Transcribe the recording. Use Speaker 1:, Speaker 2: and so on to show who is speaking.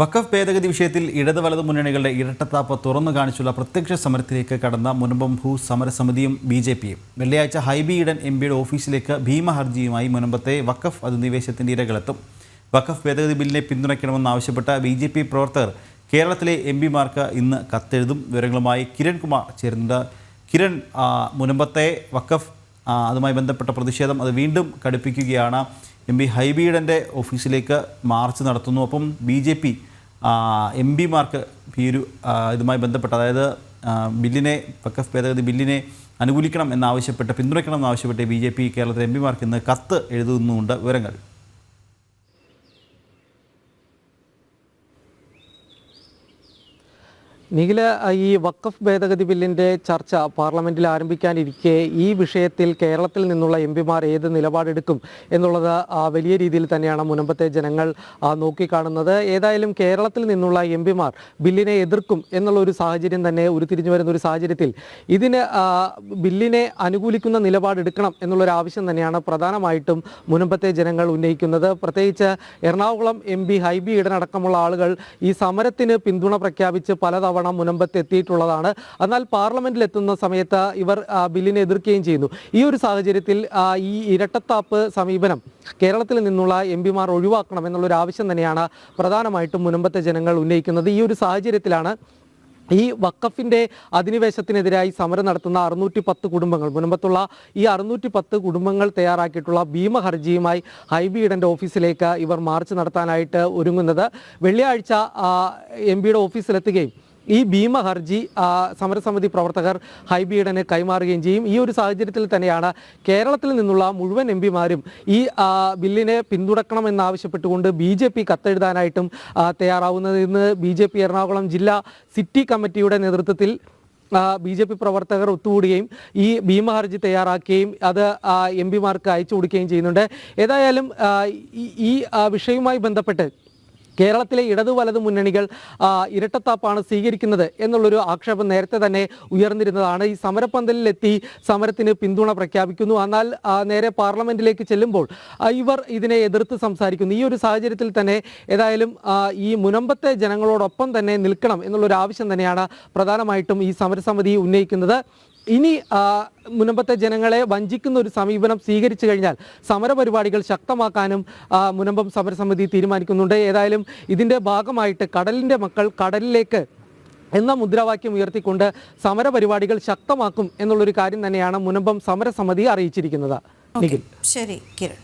Speaker 1: വഖഫ് ഭേദഗതി വിഷയത്തിൽ ഇടത് വലതു മുന്നണികളുടെ ഇരട്ടത്താപ്പ് തുറന്നു കാണിച്ചുള്ള പ്രത്യക്ഷ സമരത്തിലേക്ക് കടന്ന മുനമ്പം ഭൂ സമരസമിതിയും ബി ജെ പിയും. വെള്ളിയാഴ്ച ഹൈബി ഈഡൻ എം പിയുടെ ഓഫീസിലേക്ക് ഭീമ ഹർജിയുമായി മുനമ്പത്തെ വഖഫ് അധിനിവേശത്തിന്റെ ഇരകളെത്തും. വഖഫ് ഭേദഗതി ബില്ലിനെ പിന്തുണയ്ക്കണമെന്നാവശ്യപ്പെട്ട ബി ജെ പി പ്രവർത്തകർ കേരളത്തിലെ എം പിമാർക്ക് ഇന്ന് കത്തെഴുതും. വിവരങ്ങളുമായി കിരൺ കുമാർ ചേരുന്നുണ്ട്. കിരൺ മുനമ്പത്തെ വഖഫ് അതുമായി ബന്ധപ്പെട്ട പ്രതിഷേധം അത് വീണ്ടും കടുപ്പിക്കുകയാണ്. എം പി ഹൈബീഡന്റെ ഓഫീസിലേക്ക് മാർച്ച് നടത്തുന്നു. അപ്പം ബി ജെ പി എം പിമാർക്ക് ഈ ഒരു ഇതുമായി ബന്ധപ്പെട്ട് അതായത് ബില്ലിനെ വക്കഫ് ഭേദഗതി ബില്ലിനെ അനുകൂലിക്കണം എന്നാവശ്യപ്പെട്ട് പിന്തുണയ്ക്കണം എന്നാവശ്യപ്പെട്ട് ബി ജെ പി കേരളത്തിലെ എം പിമാർക്ക് ഇന്ന് കത്ത് എഴുതുന്നുണ്ട്. വിവരങ്ങൾ.
Speaker 2: നിഖില ഈ വഖഫ് ഭേദഗതി ബില്ലിന്റെ ചർച്ച പാർലമെന്റിൽ ആരംഭിക്കാനിരിക്കെ ഈ വിഷയത്തിൽ കേരളത്തിൽ നിന്നുള്ള എം പിമാർ ഏത് നിലപാടെടുക്കും എന്നുള്ളത് വലിയ രീതിയിൽ തന്നെയാണ് മുനമ്പത്തെ ജനങ്ങൾ നോക്കിക്കാണുന്നത്. ഏതായാലും കേരളത്തിൽ നിന്നുള്ള എം പിമാർ ബില്ലിനെ എതിർക്കും എന്നുള്ള ഒരു സാഹചര്യം തന്നെ ഉരുത്തിരിഞ്ഞു വരുന്ന ഒരു സാഹചര്യത്തിൽ ഇതിന് ബില്ലിനെ അനുകൂലിക്കുന്ന നിലപാടെടുക്കണം എന്നുള്ളൊരു ആവശ്യം തന്നെയാണ് പ്രധാനമായിട്ടും മുനമ്പത്തെ ജനങ്ങൾ ഉന്നയിക്കുന്നത്. പ്രത്യേകിച്ച് എറണാകുളം എം പി ഹൈബി ഈഡനടക്കമുള്ള ആളുകൾ ഈ സമരത്തിന് പിന്തുണ പ്രഖ്യാപിച്ച് പലതവണ മുനമ്പത്ത് എത്തിയിട്ടുള്ളതാണ്. എന്നാൽ പാർലമെന്റിൽ എത്തുന്ന സമയത്ത് ഇവർ ബില്ലിനെ എതിർക്കുകയും ചെയ്യുന്നു. ഈ ഒരു സാഹചര്യത്തിൽ ഈ ഇരട്ടത്താപ്പ് സമീപനം കേരളത്തിൽ നിന്നുള്ള എം പിമാർ ഒഴിവാക്കണം എന്നുള്ളൊരു ആവശ്യം തന്നെയാണ് പ്രധാനമായിട്ടും മുനമ്പത്തെ ജനങ്ങൾ ഉന്നയിക്കുന്നത്. ഈ ഒരു സാഹചര്യത്തിലാണ് ഈ വക്കഫിന്റെ അധിനിവേശത്തിനെതിരായി സമരം നടത്തുന്ന അറുന്നൂറ്റി പത്ത് കുടുംബങ്ങൾ മുൻപത്തുള്ള ഈ അറുന്നൂറ്റി പത്ത് കുടുംബങ്ങൾ തയ്യാറാക്കിയിട്ടുള്ള ഭീമ ഹർജിയുമായി ഹൈബി ഈഡന്റെ ഓഫീസിലേക്ക് ഇവർ മാർച്ച് നടത്താനായിട്ട് ഒരുങ്ങുന്നത്. വെള്ളിയാഴ്ച എം പിയുടെ ഓഫീസിലെത്തുകയും ഈ ഭീമ ഹർജി സമരസമിതി പ്രവർത്തകർ ഹൈബീഡന് കൈമാറുകയും ചെയ്യും. ഈ ഒരു സാഹചര്യത്തിൽ തന്നെയാണ് കേരളത്തിൽ നിന്നുള്ള മുഴുവൻ എം പിമാരും ഈ ബില്ലിനെ പിന്തുണക്കണമെന്നാവശ്യപ്പെട്ടുകൊണ്ട് ബി ജെ പി കത്തെഴുതാനായിട്ടും തയ്യാറാവുന്നത്. ഇന്ന് ബി ജെ പി എറണാകുളം ജില്ലാ സിറ്റി കമ്മിറ്റിയുടെ നേതൃത്വത്തിൽ ബി ജെ പി പ്രവർത്തകർ ഒത്തുകൂടുകയും ഈ ഭീമ ഹർജി തയ്യാറാക്കുകയും അത് എം പിമാർക്ക് അയച്ചു കൊടുക്കുകയും ചെയ്യുന്നുണ്ട്. ഏതായാലും ഈ വിഷയവുമായി ബന്ധപ്പെട്ട് കേരളത്തിലെ ഇടതു വലതു മുന്നണികൾ ഇരട്ടത്താപ്പാണ് സ്വീകരിക്കുന്നത് എന്നുള്ളൊരു ആക്ഷേപം നേരത്തെ തന്നെ ഉയർന്നിരുന്നതാണ്. ഈ സമരപ്പന്തലിലെത്തി സമരത്തിന് പിന്തുണ പ്രഖ്യാപിക്കുന്നു. എന്നാൽ നേരെ പാർലമെന്റിലേക്ക് ചെല്ലുമ്പോൾ ഇവർ ഇതിനെ എതിർത്ത് സംസാരിക്കുന്നു. ഈ ഒരു സാഹചര്യത്തിൽ തന്നെ ഏതായാലും ഈ മുനമ്പത്തെ ജനങ്ങളോടൊപ്പം തന്നെ നിൽക്കണം എന്നുള്ളൊരു ആവശ്യം തന്നെയാണ് പ്രധാനമായിട്ടും ഈ സമരസമിതി ഉന്നയിക്കുന്നത്. ഇനി മുനമ്പത്തെ ജനങ്ങളെ വഞ്ചിക്കുന്ന ഒരു സമീപനം സ്വീകരിച്ചു കഴിഞ്ഞാൽ സമരപരിപാടികൾ ശക്തമാക്കാനും മുനമ്പം സമരസമിതി തീരുമാനിക്കുന്നുണ്ട്. ഏതായാലും ഇതിന്റെ ഭാഗമായിട്ട് കടലിന്റെ മക്കൾ കടലിലേക്ക് എന്ന മുദ്രാവാക്യം ഉയർത്തിക്കൊണ്ട് സമരപരിപാടികൾ ശക്തമാക്കും എന്നുള്ളൊരു കാര്യം തന്നെയാണ് മുനമ്പം സമരസമിതി അറിയിച്ചിരിക്കുന്നത്.
Speaker 3: ശരി കിരൺ.